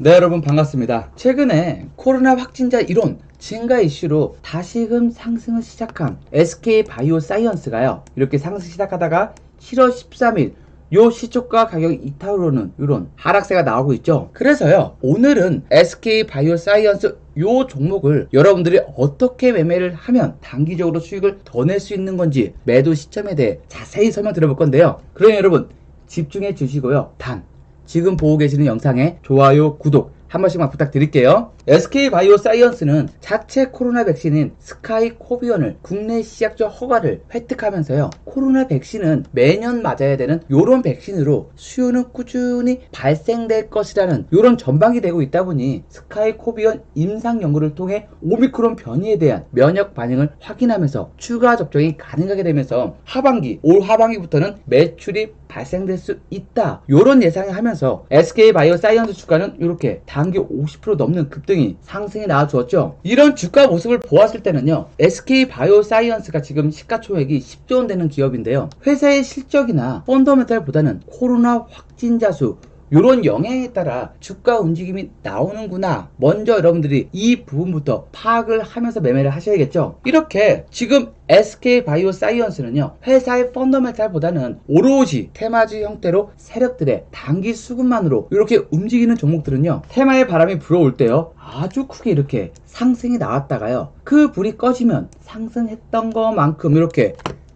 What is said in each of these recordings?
네 여러분 반갑습니다. 최근에 코로나 확진자 이론 증가 이슈로 다시금 상승을 시작한 SK 바이오 사이언스가요. 이렇게 상승 시작하다가 7월 13일 요 시초가 가격 이탈로는 이런 하락세가 나오고 있죠. 그래서요 오늘은 SK 바이오 사이언스 요 종목을 여러분들이 어떻게 매매를 하면 단기적으로 수익을 더 낼 수 있는 건지 매도 시점에 대해 자세히 설명 드려볼 건데요. 그러니 여러분 집중해 주시고요. 단 지금 보고 계시는 영상에 좋아요, 구독 한 번씩만 부탁드릴게요. SK 바이오 사이언스는 자체 코로나 백신인 스카이 코비언을 국내 시약적 허가를 획득하면서요. 코로나 백신은 매년 맞아야 되는 요런 백신으로 수요는 꾸준히 발생될 것이라는 요런 전망이 되고 있다 보니 스카이 코비언 임상 연구를 통해 오미크론 변이에 대한 면역 반응을 확인하면서 추가 접종이 가능하게 되면서 하반기 올 하반기부터는 매출이 발생될 수 있다. 요런 예상을 하면서 SK 바이오 사이언스 주가는 이렇게 단기 50% 넘는 급등 이 상승에 나와주었죠. 이런 주가 모습을 보았을 때는요. SK 바이오 사이언스가 지금 시가총액이 10조 원 되는 기업인데요. 회사의 실적이나 펀더멘탈보다는 코로나 확진자 수 요런 영향에 따라 주가 움직임이 나오는구나. 먼저 여러분들이 이 부분부터 파악을 하면서 매매를 하셔야겠죠. 이렇게 지금 SK 바이오 사이언스는요, 회사의 펀더멘탈보다는 오로지 테마주 형태로 세력들의 단기 수급만으로 이렇게 움직이는 종목들은요, 테마의 바람이 불어올 때요, 아주 크게 이렇게 상승이 나왔다가요, 그 불이 꺼지면 상승했던 것만큼 이렇게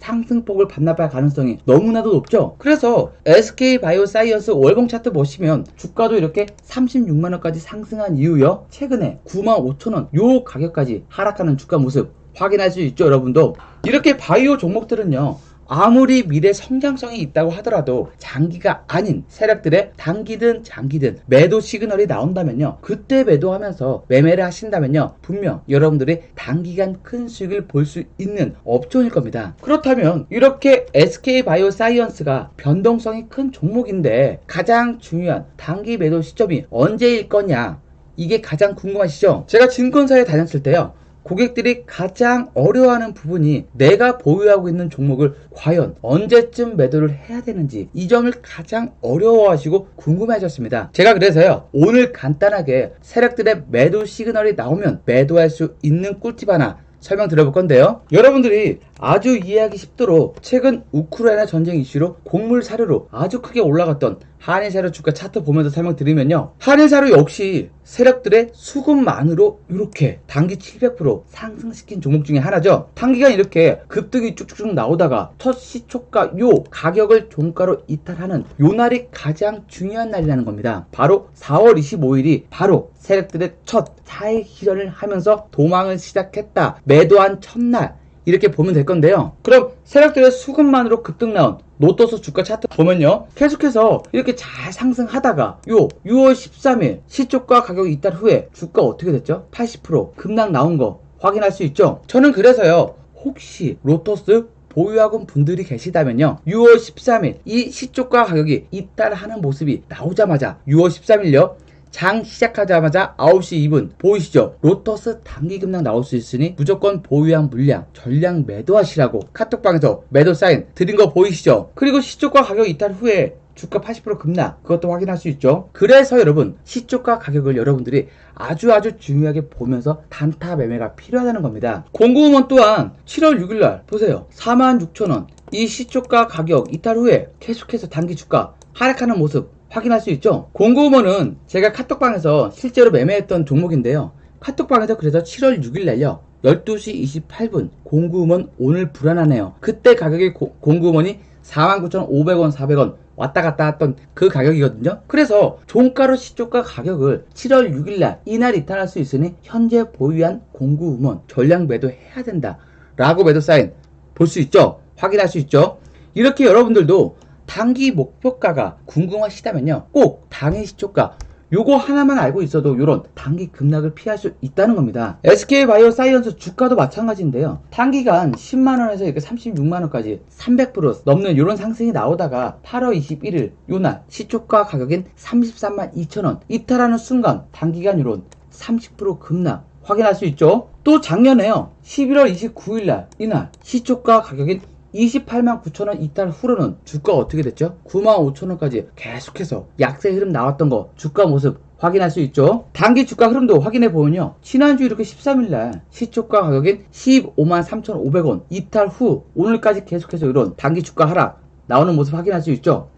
상승폭을 반납할 가능성이 너무나도 높죠. 그래서 SK 바이오 사이언스 월봉 차트 보시면 주가도 이렇게 36만 원까지 상승한 이후요. 최근에 9만 5천 원요 가격까지 하락하는 주가 모습 확인할 수 있죠, 여러분도. 이렇게 바이오 종목들은요. 아무리 미래 성장성이 있다고 하더라도 장기가 아닌 세력들의 단기든 장기든 매도 시그널이 나온다면요. 그때 매도하면서 매매를 하신다면요. 분명 여러분들이 단기간 큰 수익을 볼 수 있는 업종일 겁니다. 그렇다면 이렇게 SK 바이오 사이언스가 변동성이 큰 종목인데 가장 중요한 단기 매도 시점이 언제일 거냐? 이게 가장 궁금하시죠? 제가 증권사에 다녔을 때요. 고객들이 가장 어려워하는 부분이 내가 보유하고 있는 종목을 과연 언제쯤 매도를 해야 되는지 이 점을 가장 어려워하시고 궁금해하셨습니다. 제가 그래서요 오늘 간단하게 세력들의 매도 시그널이 나오면 매도할 수 있는 꿀팁 하나 설명드려볼 건데요. 여러분들이 아주 이해하기 쉽도록 최근 우크라이나 전쟁 이슈로 곡물 사료로 아주 크게 올라갔던 한일 사료 주가 차트 보면서 설명드리면요. 한일 사료 역시 세력들의 수급만으로 이렇게 단기 700% 상승시킨 종목 중에 하나죠. 단기간 이렇게 급등이 쭉쭉쭉 나오다가 첫 시초가 요 가격을 종가로 이탈하는 요 날이 가장 중요한 날이라는 겁니다. 바로 4월 25일이 바로 세력들의 첫 사익 실현을 하면서 도망을 시작했다. 매도한 첫날 이렇게 보면 될 건데요. 그럼 세력들의 수급만으로 급등 나온 노토스 주가 차트 보면요. 계속해서 이렇게 잘 상승하다가 요 6월 13일 시초가 가격 이탈 후에 주가 어떻게 됐죠? 80% 급락 나온 거 확인할 수 있죠. 저는 그래서요. 혹시 로토스 보유하고 분들이 계시다면요. 6월 13일 이 시초가 가격이 이탈하는 모습이 나오자마자 6월 13일요. 장 시작하자마자 9시 2분 보이시죠? 로터스 단기 급락 나올 수 있으니 무조건 보유한 물량 전량 매도하시라고 카톡방에서 매도 사인 드린 거 보이시죠? 그리고 시초가 가격 이탈 후에 주가 80% 급락 그것도 확인할 수 있죠. 그래서 여러분 시초가 가격을 여러분들이 아주 아주 중요하게 보면서 단타 매매가 필요하다는 겁니다. 공구음원 또한 7월 6일날 보세요. 46,000원 이 시초가 가격 이탈 후에 계속해서 단기 주가 하락하는 모습 확인할 수 있죠. 공구음원은 제가 카톡방에서 실제로 매매했던 종목인데요. 카톡방에서 그래서 7월 6일 날요. 12시 28분 공구음원 오늘 불안하네요. 그때 가격이 고- 공구음원이 49,500원, 400원 왔다 갔다 했던 그 가격이거든요. 그래서 종가로 시초가 가격을 7월 6일날 이날 이탈할 수 있으니 현재 보유한 공구음원 전량 매도해야 된다. 라고 매도 사인 볼 수 있죠. 확인할 수 있죠. 이렇게 여러분들도 단기 목표가가 궁금하시다면요. 꼭 당일 시초가 요거 하나만 알고 있어도 요런 단기 급락을 피할 수 있다는 겁니다. SK 바이오 사이언스 주가도 마찬가지인데요. 단기간 10만원에서 이렇게 36만원까지 300% 넘는 요런 상승이 나오다가 8월 21일 요날 시초가 가격인 33만 2천원 이탈하는 순간 단기간 요런 30% 급락 확인할 수 있죠. 또 작년에요. 11월 29일날 이날 시초가 가격인 28만 9천원 이탈 후로는 주가 어떻게 됐죠? 9만 5천원까지 계속해서 약세 흐름 나왔던 거 주가 모습 확인할 수 있죠. 단기 주가 흐름도 확인해 보면요. 지난주 이렇게 13일날 시초가 가격인 15만 3,500원 이탈 후 오늘까지 계속해서 이런 단기 주가 하락 나오는 모습 확인할 수 있죠.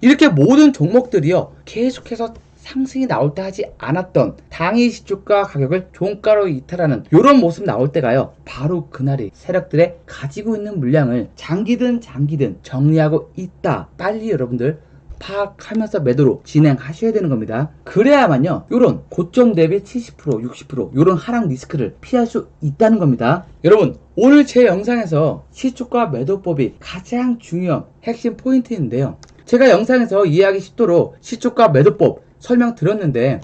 이렇게 모든 종목들이요 계속해서 상승이 나올 때 하지 않았던 당일 시초가 가격을 종가로 이탈하는 이런 모습 나올 때가요 바로 그날이 세력들의 가지고 있는 물량을 장기든 장기든 정리하고 있다 빨리 여러분들 파악하면서 매도로 진행하셔야 되는 겁니다. 그래야만요, 요런 고점 대비 70%, 60%, 요런 하락 리스크를 피할 수 있다는 겁니다. 여러분, 오늘 제 영상에서 시초가 매도법이 가장 중요한 핵심 포인트인데요. 제가 영상에서 이해하기 쉽도록 시초가 매도법 설명 드렸는데,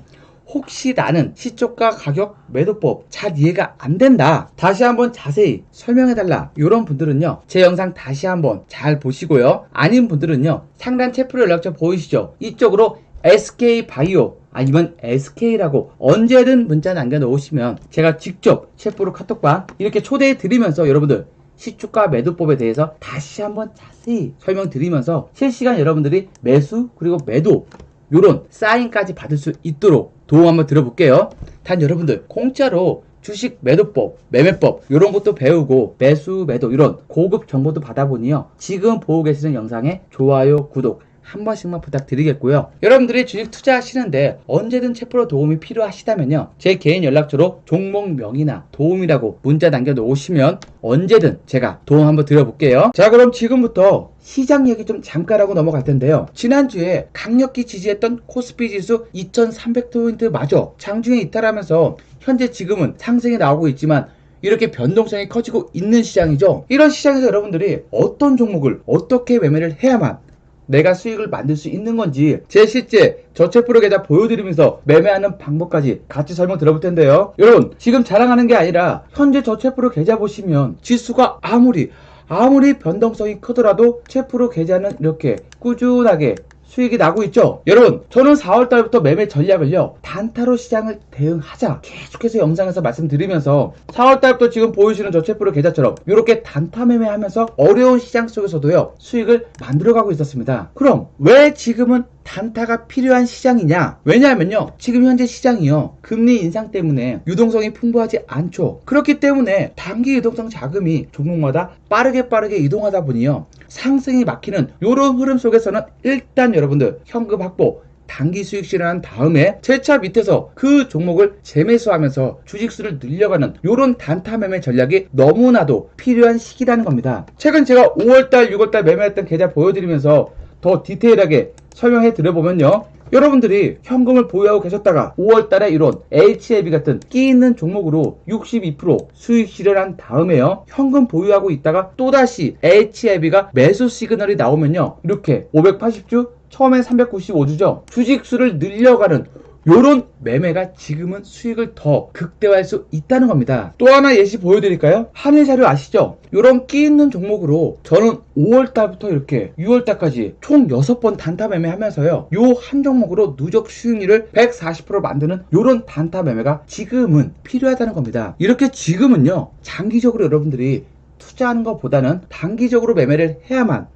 혹시 나는 시초가 가격 매도법 잘 이해가 안 된다. 다시 한번 자세히 설명해 달라. 이런 분들은요, 제 영상 다시 한번 잘 보시고요. 아닌 분들은요, 상단 채플 연락처 보이시죠? 이쪽으로 SK 바이오 아니면 SK라고 언제든 문자 남겨 놓으시면 제가 직접 셰프로 카톡방 이렇게 초대해 드리면서 여러분들 시초가 매도법에 대해서 다시 한번 자세히 설명드리면서 실시간 여러분들이 매수 그리고 매도 요런 사인까지 받을 수 있도록 도움 한번 들어볼게요. 단 여러분들 공짜로 주식 매도법, 매매법 이런 것도 배우고 매수, 매도 이런 고급 정보도 받아보니요. 지금 보고 계시는 영상에 좋아요, 구독 한 번씩만 부탁드리겠고요. 여러분들이 주식 투자하시는데 언제든 체프로 도움이 필요하시다면요. 제 개인 연락처로 종목명이나 도움이라고 문자 남겨놓으시면 언제든 제가 도움 한번 드려볼게요. 자 그럼 지금부터 시장 얘기 좀 잠깐 하고 넘어갈 텐데요. 지난주에 강력히 지지했던 코스피 지수 2300포인트 마저 장중에 이탈하면서 현재 지금은 상승이 나오고 있지만 이렇게 변동성이 커지고 있는 시장이죠. 이런 시장에서 여러분들이 어떤 종목을 어떻게 매매를 해야만 내가 수익을 만들 수 있는 건지 제 실제 저체 프로 계좌 보여드리면서 매매하는 방법까지 같이 설명 들어볼 텐데요. 여러분 지금 자랑하는 게 아니라 현재 저체 프로 계좌 보시면 지수가 아무리 아무리 변동성이 크더라도 채프로 계좌는 이렇게 꾸준하게 수익이 나고 있죠. 여러분, 저는 4월 달부터 매매 전략을요, 단타로 시장을 대응하자. 계속해서 영상에서 말씀드리면서 4월 달부터 지금 보이시는 저 채프로 계좌처럼 이렇게 단타 매매하면서 어려운 시장 속에서도요, 수익을 만들어가고 있었습니다. 그럼 왜 지금은 단타가 필요한 시장이냐? 왜냐하면요, 지금 현재 시장이요, 금리 인상 때문에 유동성이 풍부하지 않죠. 그렇기 때문에 단기 유동성 자금이 종목마다 빠르게 빠르게 이동하다 보니요, 상승이 막히는 이런 흐름 속에서는 일단 여러분들 현금 확보 단기 수익 실현한 다음에 재차 밑에서 그 종목을 재매수하면서 주식수를 늘려가는 이런 단타 매매 전략이 너무나도 필요한 시기라는 겁니다. 최근 제가 5월달, 6월달 매매했던 계좌 보여드리면서 더 디테일하게 설명해 드려보면요. 여러분들이 현금을 보유하고 계셨다가 5월달에 이런 HLB 같은 끼 있는 종목으로 62% 수익 실현한 다음에요. 현금 보유하고 있다가 또다시 HLB가 매수 시그널이 나오면요. 이렇게 580주, 처음엔 395주죠. 주식수를 늘려가는 요런 매매가 지금은 수익을 더 극대화할 수 있다는 겁니다. 또 하나 예시 보여드릴까요? 한일자료 아시죠? 요런 끼 있는 종목으로 저는 5월달부터 이렇게 6월달까지 총 6번 단타 매매 하면서요. 요 한 종목으로 누적 수익률을 140% 만드는 요런 단타 매매가 지금은 필요하다는 겁니다. 이렇게 지금은요. 장기적으로 여러분들이 투자하는 것보다는 단기적으로 매매를 해야만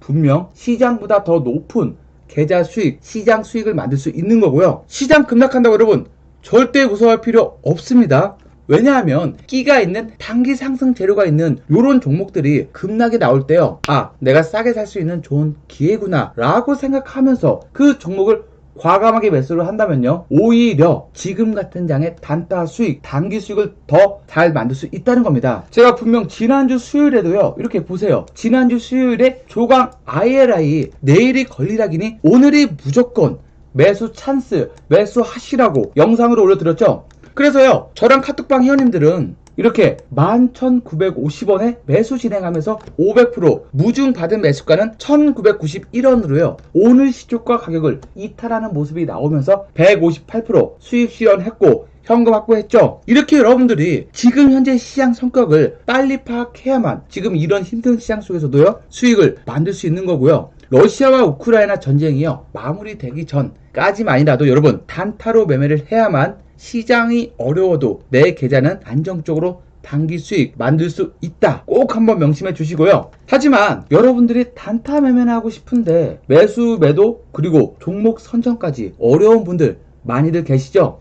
분명 시장보다 더 높은 계좌 수익, 시장 수익을 만들 수 있는 거고요. 시장 급락한다고 여러분 절대 무서워할 필요 없습니다. 왜냐하면 끼가 있는 단기 상승 재료가 있는 요런 종목들이 급락이 나올 때요. 아, 내가 싸게 살 수 있는 좋은 기회구나 라고 생각하면서 그 종목을 과감하게 매수를 한다면요. 오히려 지금 같은 장의 단타 수익, 단기 수익을 더 잘 만들 수 있다는 겁니다. 제가 분명 지난주 수요일에도요. 이렇게 보세요. 지난주 수요일에 조강 ILI 내일이 걸리라기니 오늘이 무조건 매수 찬스, 매수 하시라고 영상으로 올려드렸죠. 그래서요. 저랑 카톡방 회원님들은 이렇게 11,950원에 매수 진행하면서 500% 무중 받은 매수가는 1,991원으로요. 오늘 시초가 가격을 이탈하는 모습이 나오면서 158% 수익 실현했고 현금 확보했죠. 이렇게 여러분들이 지금 현재 시장 성격을 빨리 파악해야만 지금 이런 힘든 시장 속에서도요 수익을 만들 수 있는 거고요. 러시아와 우크라이나 전쟁이요 마무리되기 전까지만이라도 여러분 단타로 매매를 해야만 시장이 어려워도 내 계좌는 안정적으로 단기 수익 만들 수 있다. 꼭 한번 명심해 주시고요. 하지만 여러분들이 단타 매매나 하고 싶은데 매수, 매도, 그리고 종목 선정까지 어려운 분들 많이들 계시죠?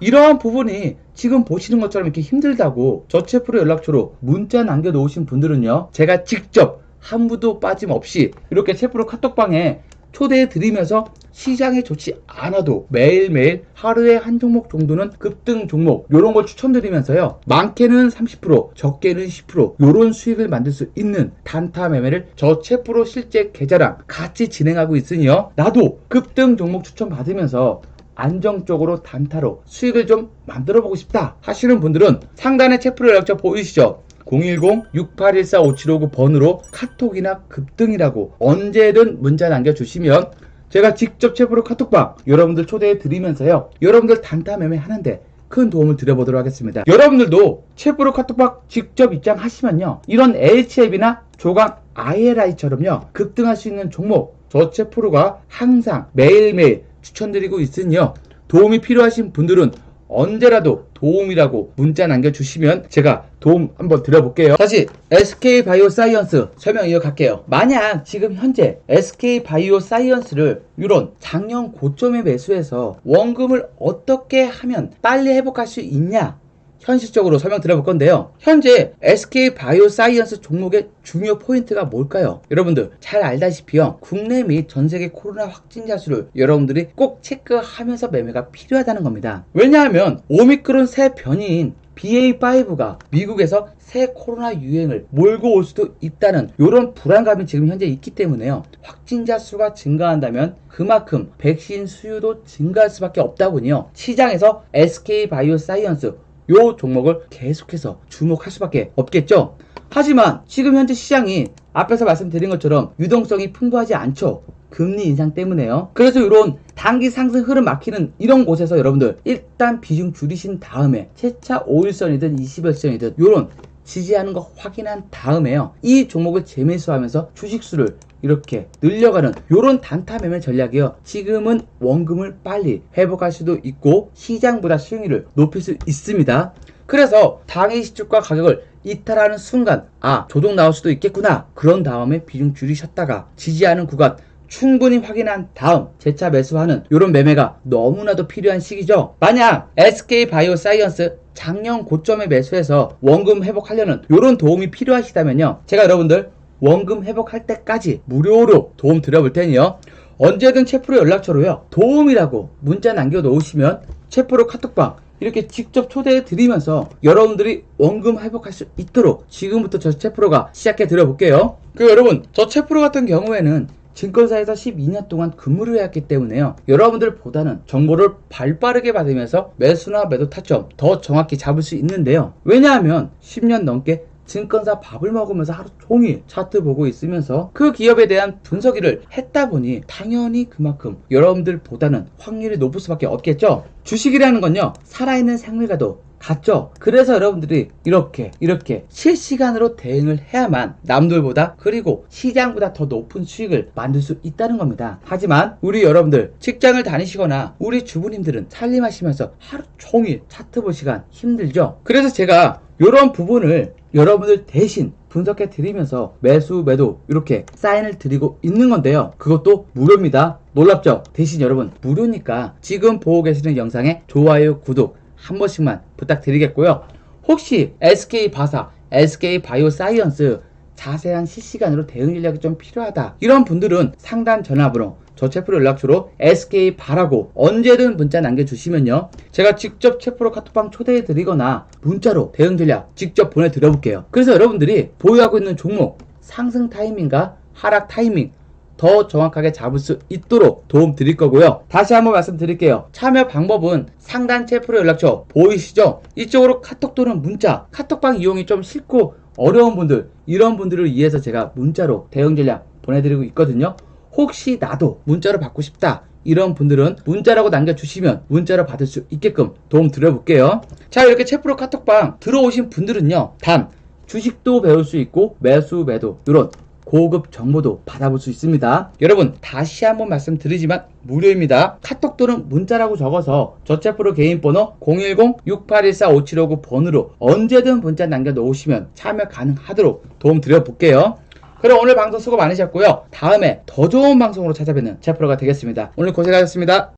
이러한 부분이 지금 보시는 것처럼 이렇게 힘들다고 저체프로 연락처로 문자 남겨놓으신 분들은요, 제가 직접 한 분도 빠짐없이 이렇게 체프로 카톡방에 초대해 드리면서 시장에 좋지 않아도 매일매일 하루에 한 종목 정도는 급등 종목 요런 걸 추천드리면서요 많게는 30% 적게는 10% 요런 수익을 만들 수 있는 단타 매매를 저 체프로 실제 계좌랑 같이 진행하고 있으니요 나도 급등 종목 추천 받으면서 안정적으로 단타로 수익을 좀 만들어 보고 싶다 하시는 분들은 상단에 체프로 연락처 보이시죠? 010-6814-5759 번으로 카톡이나 급등이라고 언제든 문자 남겨주시면 제가 직접 체프로 카톡방 여러분들 초대해 드리면서요. 여러분들 단타 매매 하는데 큰 도움을 드려보도록 하겠습니다. 여러분들도 체프로 카톡방 직접 입장하시면요. 이런 HLB나 조각 ILI처럼요. 급등할 수 있는 종목 저 체프로가 항상 매일매일 추천드리고 있으니요. 도움이 필요하신 분들은 언제라도 도움이라고 문자 남겨주시면 제가 도움 한번 드려볼게요. 다시 SK 바이오 사이언스 설명 이어갈게요. 만약 지금 현재 SK 바이오 사이언스를 이런 작년 고점에 매수해서 원금을 어떻게 하면 빨리 회복할 수 있냐? 현실적으로 설명드려 볼 건데요. 현재 SK 바이오 사이언스 종목의 중요 포인트가 뭘까요? 여러분들 잘 알다시피요. 국내 및 전 세계 코로나 확진자 수를 여러분들이 꼭 체크하면서 매매가 필요하다는 겁니다. 왜냐하면 오미크론 새 변이인 BA5가 미국에서 새 코로나 유행을 몰고 올 수도 있다는 이런 불안감이 지금 현재 있기 때문에요. 확진자 수가 증가한다면 그만큼 백신 수요도 증가할 수밖에 없다 보니요. 시장에서 SK 바이오 사이언스 요 종목을 계속해서 주목할 수밖에 없겠죠. 하지만 지금 현재 시장이 앞에서 말씀드린 것처럼 유동성이 풍부하지 않죠. 금리 인상 때문에요. 그래서 이런 단기 상승 흐름 막히는 이런 곳에서 여러분들 일단 비중 줄이신 다음에 채차 5일선이든 20일선이든 이런 지지하는 거 확인한 다음에요. 이 종목을 재매수하면서 주식수를 이렇게 늘려가는 이런 단타 매매 전략이요. 지금은 원금을 빨리 회복할 수도 있고 시장보다 수익률을 높일 수 있습니다. 그래서 당일 시초가 가격을 이탈하는 순간 아 조정 나올 수도 있겠구나. 그런 다음에 비중 줄이셨다가 지지하는 구간 충분히 확인한 다음 재차 매수하는 이런 매매가 너무나도 필요한 시기죠. 만약 SK 바이오 사이언스 작년 고점에 매수해서 원금 회복하려는 이런 도움이 필요하시다면요. 제가 여러분들 원금 회복할 때까지 무료로 도움 드려볼 테니요. 언제든 체프로 연락처로요. 도움이라고 문자 남겨 놓으시면 체프로 카톡방 이렇게 직접 초대해 드리면서 여러분들이 원금 회복할 수 있도록 지금부터 저 체프로가 시작해 드려 볼게요. 그 여러분, 저 체프로 같은 경우에는 증권사에서 12년 동안 근무를 해왔기 때문에요. 여러분들보다는 정보를 발빠르게 받으면서 매수나 매도 타점 더 정확히 잡을 수 있는데요. 왜냐하면 10년 넘게 증권사 밥을 먹으면서 하루 종일 차트 보고 있으면서 그 기업에 대한 분석 일을 했다 보니 당연히 그만큼 여러분들보다는 확률이 높을 수밖에 없겠죠. 주식이라는 건요, 살아있는 생물과도 같죠? 그래서 여러분들이 이렇게 이렇게 실시간으로 대응을 해야만 남들보다 그리고 시장보다 더 높은 수익을 만들 수 있다는 겁니다. 하지만 우리 여러분들 직장을 다니시거나 우리 주부님들은 살림하시면서 하루 종일 차트 볼 시간 힘들죠? 그래서 제가 이런 부분을 여러분들 대신 분석해 드리면서 매수 매도 이렇게 사인을 드리고 있는 건데요. 그것도 무료입니다. 놀랍죠? 대신 여러분 무료니까 지금 보고 계시는 영상에 좋아요, 구독 한 번씩만 부탁드리겠고요. 혹시 SK 바사, SK 바이오 사이언스 자세한 실시간으로 대응 전략이 좀 필요하다. 이런 분들은 상단 전화번호 저 체프로 연락처로 SK 바라고 언제든 문자 남겨주시면요. 제가 직접 체프로 카톡방 초대해 드리거나 문자로 대응 전략 직접 보내드려 볼게요. 그래서 여러분들이 보유하고 있는 종목 상승 타이밍과 하락 타이밍 더 정확하게 잡을 수 있도록 도움 드릴 거고요. 다시 한번 말씀드릴게요. 참여 방법은 상단 체프로 연락처 보이시죠? 이쪽으로 카톡 또는 문자, 카톡방 이용이 좀 싫고 어려운 분들, 이런 분들을 위해서 제가 문자로 대응 전략 보내드리고 있거든요. 혹시 나도 문자로 받고 싶다. 이런 분들은 문자라고 남겨주시면 문자로 받을 수 있게끔 도움 드려볼게요. 자, 이렇게 체프로 카톡방 들어오신 분들은요, 단, 주식도 배울 수 있고, 매수, 매도, 이런 고급 정보도 받아볼 수 있습니다. 여러분 다시 한번 말씀드리지만 무료입니다. 카톡 또는 문자라고 적어서 저체프로 개인 번호 010-6814-5759 번으로 언제든 문자 남겨놓으시면 참여 가능하도록 도움 드려볼게요. 그럼 오늘 방송 수고 많으셨고요. 다음에 더 좋은 방송으로 찾아뵙는 제프로가 되겠습니다. 오늘 고생하셨습니다.